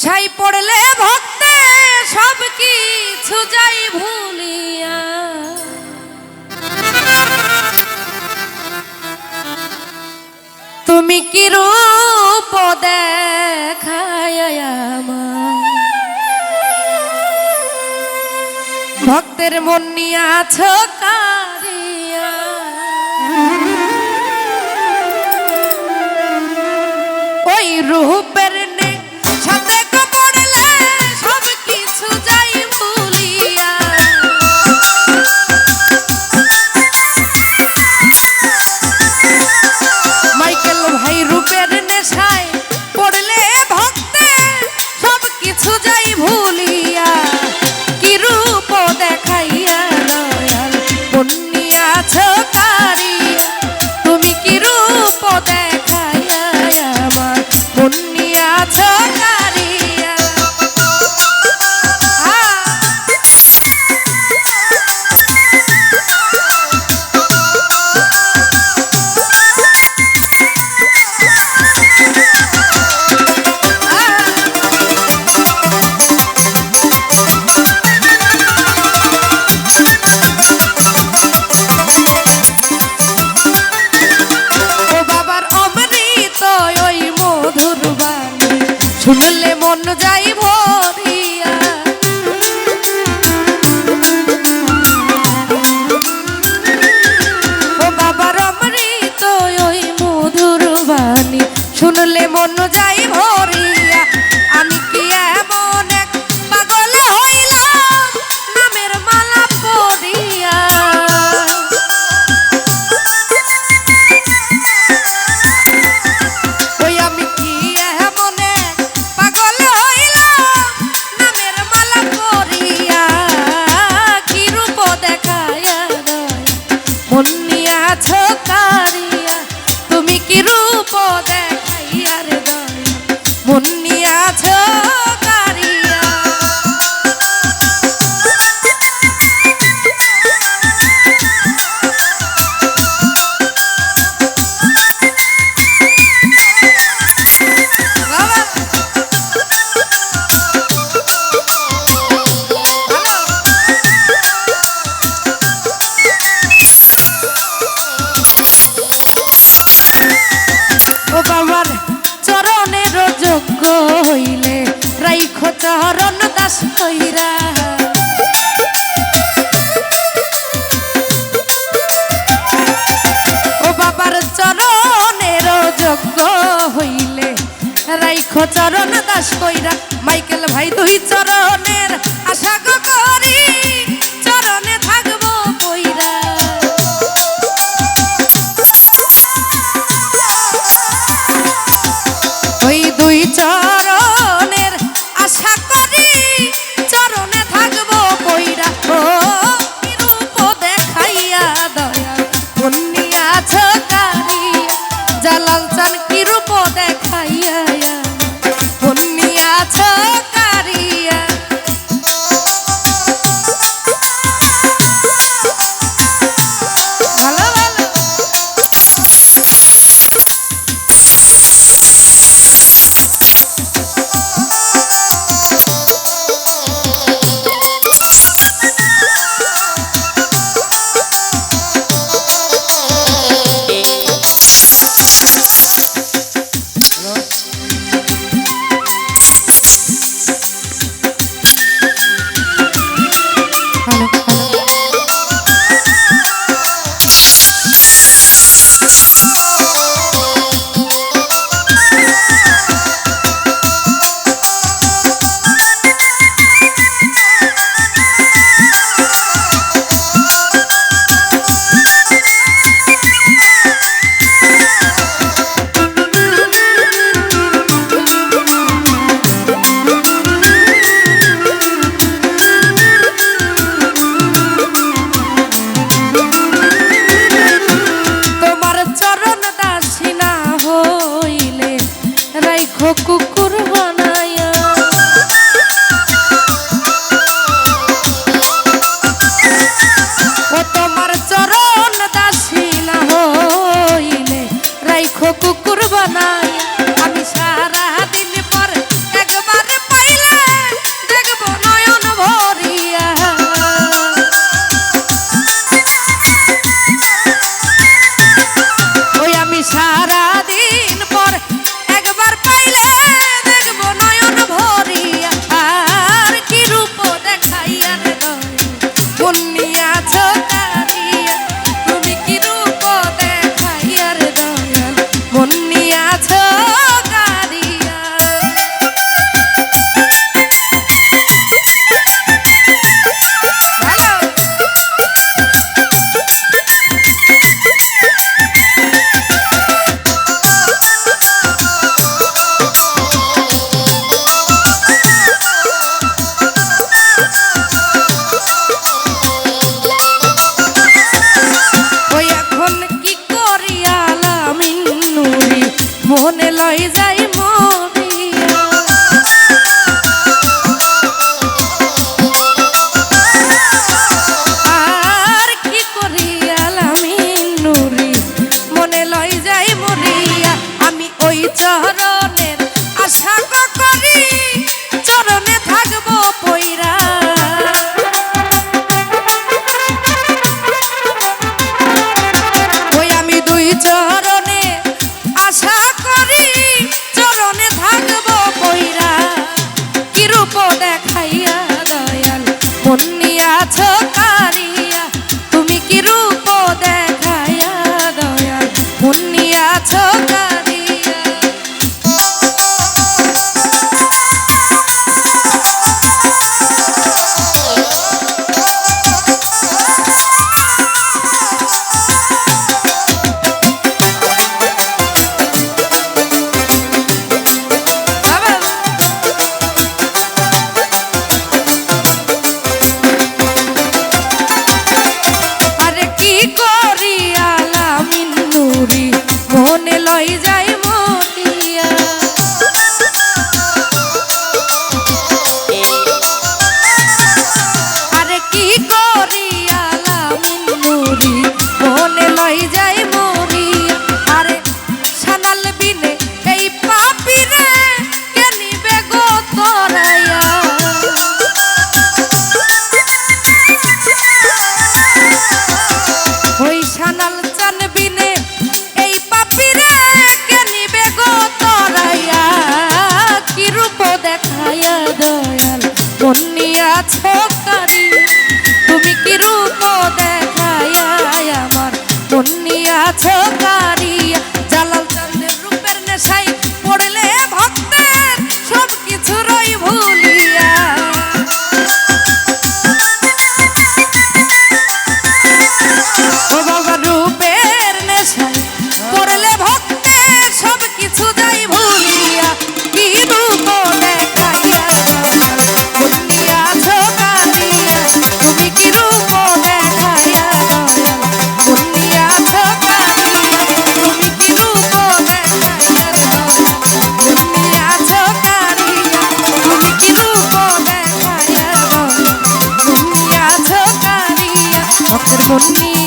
সাই পড়লে ভক্তে সব কিছু যাই ভুলিয়া। তুমি কি রূপ দেখায় ভক্তের মন নিয়ে আছো ওই রূপের অনুযায়ী ଚରଣ ଦାସ କହିଲା ମାଇକେଲ ଭାଇ ଦୁଇ ଚରଣ মনে লই দেখাইয়া দয়াল বন্নিয়া ছোকারি ভক্তের